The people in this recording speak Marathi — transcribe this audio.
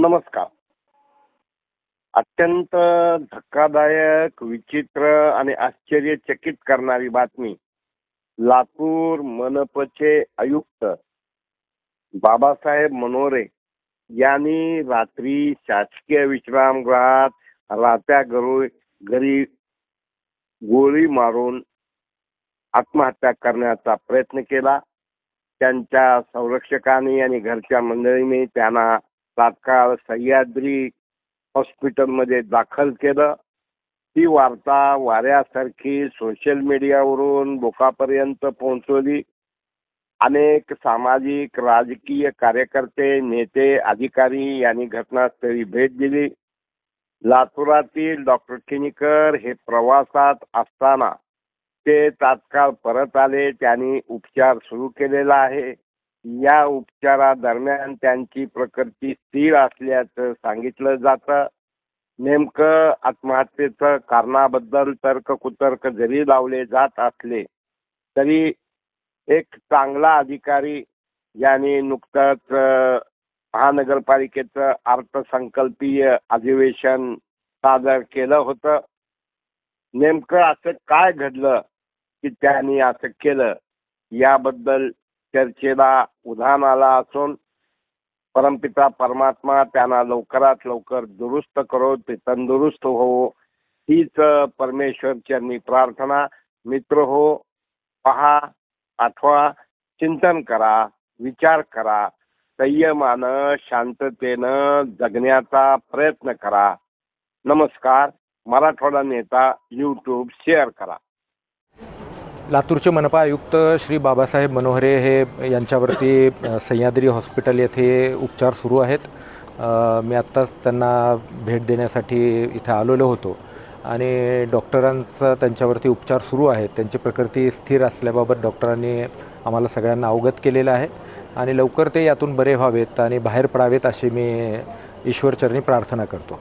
नमस्कार. अत्यंत धक्कादायक विचित्र आणि आश्चर्यचकित करणारी बातमी. लातूर मनपचे आयुक्त बाबासाहेब मनोरे यांनी रात्री शासकीय विश्रामगृहात राहत्या घरो घरी गोळी मारून आत्महत्या करण्याचा प्रयत्न केला. त्यांच्या संरक्षकांनी आणि घरच्या मंडळींनी त्यांना तात्काळ सह्याद्री हॉस्पिटलमध्ये दाखल केलं. ही वार्ता वाऱ्यासारखी सोशल मीडियावरून लोकांपर्यंत पोहोचवली. अनेक सामाजिक राजकीय कार्यकर्ते नेते अधिकारी यांनी घटनास्थळी भेट दिली. लातूरातील डॉक्टर किनीकर हे प्रवासात असताना ते तात्काळ परत आले. त्यांनी उपचार सुरू केलेला आहे. या उपचारादरम्यान त्यांची प्रकृती स्थिर असल्याचं सांगितलं जातं. नेमकं आत्महत्येचं कारणाबद्दल तर्क कुतर्क जरी लावले जात असले तरी एक चांगला अधिकारी यांनी नुकतंच महानगरपालिकेचं अर्थसंकल्पीय अधिवेशन सादर केलं होतं. नेमकं असं काय घडलं की त्यांनी असं केलं? याबद्दल चर्चेला उधाण आला असून परमपिता परमात्मा त्यांना लवकरात लवकर दुरुस्त करो ते तंदुरुस्त हो. हीच परमेश्वरच्यांनी प्रार्थना. मित्र हो पहा आठवा चिंतन करा विचार करा. संयमानं शांततेनं जगण्याचा प्रयत्न करा. नमस्कार. मराठवाडा नेता यूट्यूब शेअर करा. लातूरचे मनपा आयुक्त श्री बाबासाहेब मनोहरे हे यांच्यावरती सह्याद्री हॉस्पिटल येथे उपचार सुरू आहेत. मी आत्ताच त्यांना भेट देण्यासाठी इथे आलेलो होतो. आणि डॉक्टरांचा त्यांच्यावरती उपचार सुरू आहेत. त्यांची प्रकृती स्थिर असल्याबाबत डॉक्टरांनी आम्हाला सगळ्यांना अवगत केलेलं आहे. आणि लवकर ते यातून बरे व्हावेत आणि बाहेर पडावेत अशी मी ईश्वरचरणी प्रार्थना करतो.